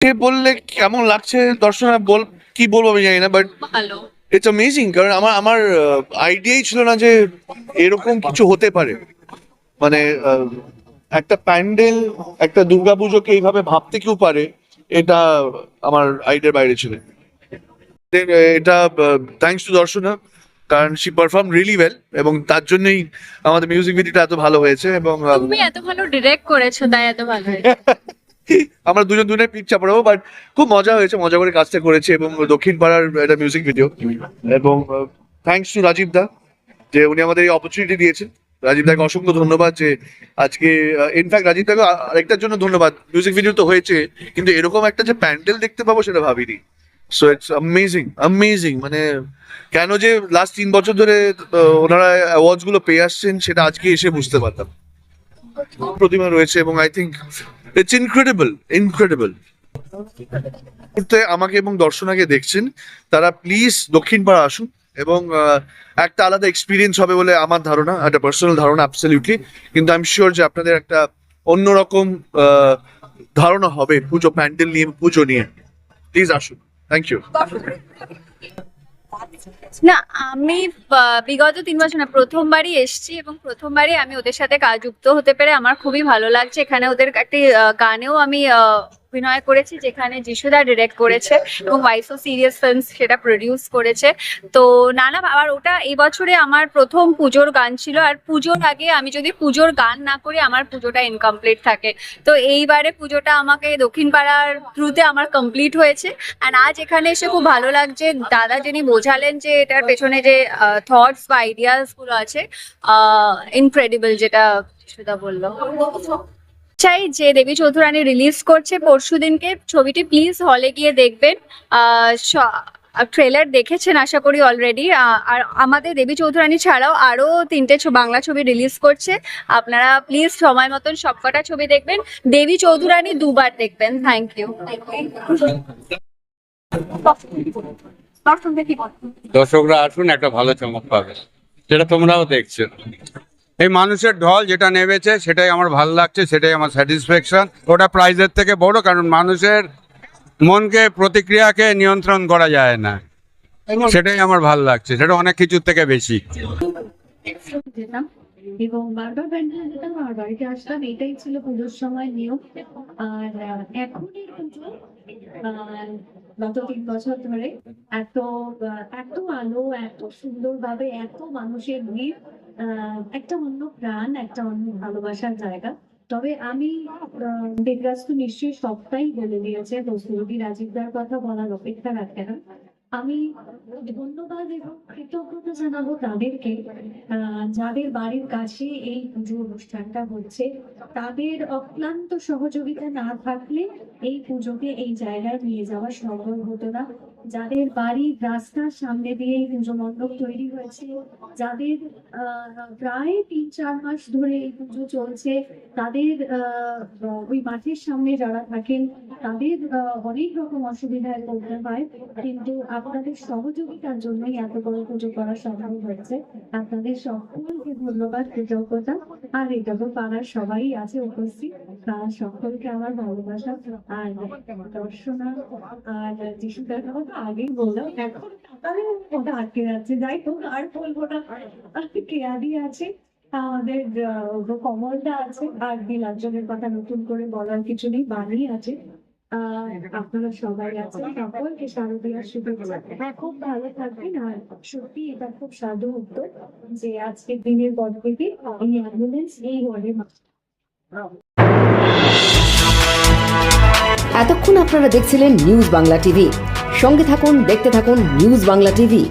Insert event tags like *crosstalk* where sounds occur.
সে বললে কেমন লাগছে দর্শনা? বল কি বলব আমি জানি না বাট ভালো। ইটস অ্যামেজিং কারণ আমার আমার আইডিয়াই ছিল না যে এরকম কিছু হতে পারে। মানে একটা প্যান্ডেল একটা দুর্গাপুজোকে এইভাবে ভাবতে কেউ পারে এটা আমার আইডিয়ার বাইরে ছিল। এটা থ্যাঙ্কস টু দর্শনা কারণ শি পারফর্ম রিয়েলি ওয়েল এবং তার জন্যই আমাদের মিউজিক ভিডিওটা এত ভালো হয়েছে এবং তুমি এত ভালো ডিরেক্ট করেছ তাই এত ভালো হয়েছে। *laughs* আমরা দুজন দুজনের পিক চাপড়াবো বাট খুব মজা হয়েছে, মজা করে কাজটা করেছে এবং দক্ষিণ পাড়ার একটা মিউজিক ভিডিও এবং থ্যাঙ্কস টু রাজীব দা যে উনি আমাদের এই অপরচুনিটি দিয়েছেন। রাজীব দাকে অসংখ্য ধন্যবাদ যে আজকে ইনফ্যাক্ট রাজীব দাকে আরেকটার জন্য ধন্যবাদ। মিউজিক ভিডিও তো হয়েছে, কিন্তু এরকম একটা যে প্যান্ডেল দেখতে পাবো সেটা ভাবিনি। সো ইটস অ্যামেজিং অ্যামেজিং মানে কেন যে লাস্ট তিন বছর ধরে ওনারা অ্যাওয়ার্ডসগুলো পেয়ে আসছেন, সেটা আজকে এসে বুঝতে পারতাম প্রতিমা রয়েছে এবং I think it's incredible incredible আমাকে এবং দর্শনাকে দেখছেন, তারা প্লিজ দক্ষিণ পাড়া আসুন এবং একটা আলাদা এক্সপিরিয়েন্স হবে বলে আমার ধারণা, একটা পার্সোনাল ধারণা অ্যাবসলিউটলি কিন্তু আই এম শিওর যে আপনাদের একটা অন্যরকম ধারণা হবে, পুজো প্যান্ডেল নিয়ে, পুজো নিয়ে। প্লিজ আসুন। থ্যাংক ইউ না, আমি বিগত তিন বছর না, প্রথমবারই এসেছি এবং প্রথমবারই আমি ওদের সাথে কাজ যুক্ত হতে পেরে আমার খুবই ভালো লাগছে। এখানে ওদের একটি গানেও আমি অভিনয় করেছি, যেখানে যিশুদা ডিরেক্ট করেছে এবং ওয়াইসো সিরিয়াস ফিল্মস সেটা প্রডিউস করেছে। তো নানা আর ওটা এই বছরে আমার প্রথম পুজোর গান ছিল। আর পুজোর আগে আমি যদি পুজোর গান না করি, আমার পুজোটা ইনকমপ্লিট থাকে। তো এইবারে পুজোটা আমাকে দক্ষিণ পাড়ার থ্রুতে আমার কমপ্লিট হয়েছে। অ্যান্ড আজ এখানে এসে খুব ভালো লাগছে। দাদা যিনি বোঝালেন যে এটার পেছনে যে থটস বা আইডিয়াসগুলো আছে ইনক্রেডিবল যেটা সুদা বলল। চাই যে দেবী চৌধুরানী রিলিজ করছে পরশু দিনকে। ছবিটি প্লিজ হলে গিয়ে দেখবেন। ট্রেলার দেখেছেন আশা করি অলরেডি আর আমাদের দেবী চৌধুরানী ছাড়াও আরও তিনটে বাংলা ছবি রিলিজ করছে। আপনারা প্লিজ সময় মতন সবকটা ছবি দেখবেন। দেবী চৌধুরানী দুবার দেখবেন। থ্যাংক ইউ দর্শকরা আসুন, একটা ভালো চমক পাবে। যেটা তোমরাও দেখছ। এই মানুষের ঢল যেটা নেমেছে, সেটাই আমার ভালো লাগছে, সেটাই আমার স্যাটিসফ্যাকশন ওটা প্রাইজের থেকে বড়, কারণ মানুষের মনকে, প্রতিক্রিয়াকে নিয়ন্ত্রণ করা যায় না। সেটাই আমার ভালো লাগছে, সেটা অনেক কিছুর থেকে বেশি। এবং বারবার যেতাম, আর বাড়িতে আসতাম, এটাই ছিল পুজোর সময় নিয়ম। আর পুজো গত তিন বছর ধরে এত এত আলো, এত এত মানুষের ভিড়। একটা অন্য প্রাণ, একটা অন্য ভালোবাসার জায়গা। তবে আমি দেবরাজ তো নিশ্চয়ই সবটাই বলে দিয়েছে দোস্তরুদি রাজীবদার কথা বলার অপেক্ষা রাখে না, আমি ধন্যবাদ এবং কৃতজ্ঞতা জানাব তাদেরকে যাদের বাড়ির কাছে এই পুজো অনুষ্ঠানটা হচ্ছে। তাদের অক্লান্ত সহযোগিতা না থাকলে এই পুজোকে এই জায়গায় নিয়ে যাওয়া সম্ভব হতো না। যাদের বাড়ির রাস্তার সামনে দিয়ে পুজো মণ্ডপ তৈরি হয়েছে, যাদের প্রায় তিন, চার মাস ধরে এই পুজো চলছে, তাদের ওই মাঠের সামনে যারা থাকেন, তাদের অনেক রকম অসুবিধায় পড়তে হয়, কিন্তু আপনাদের সহযোগিতার জন্যই এত বড় পুজো করা সম্ভব হয়েছে। আপনাদের সকলকে ধন্যবাদ, কৃতজ্ঞতা, আর এটা তো পাড়ার সবাই আছে, উপস্থিত। তারা সকলকে আমার ভালোবাসা, আর দর্শনা, আর কথা তো আগেই বললাম, এখন তাদের ওটা আটকে যাচ্ছে। যাই হোক, আর বলব না কেয়াদি আছে, আমাদের কমলটা আছে, আর নীলাঞ্জনের কথা নতুন করে বলার কিছু নেই বাণী আছে। আপনারা সবাই আছেন, সকলকে শারদীয়ার শুভেচ্ছা। হ্যাঁ খুব ভালো থাকবেন, আর সত্যি এটা খুব সাধু উদ্যোগ যে আজকের দিনের পর থেকে এই অ্যাম্বুলেন্স এই ওয়ার্ডে এতক্ষণ আপনারা দেখছিলেন নিউজ বাংলা টিভি। সঙ্গে থাকুন দেখতে থাকুন নিউজ বাংলা টিভি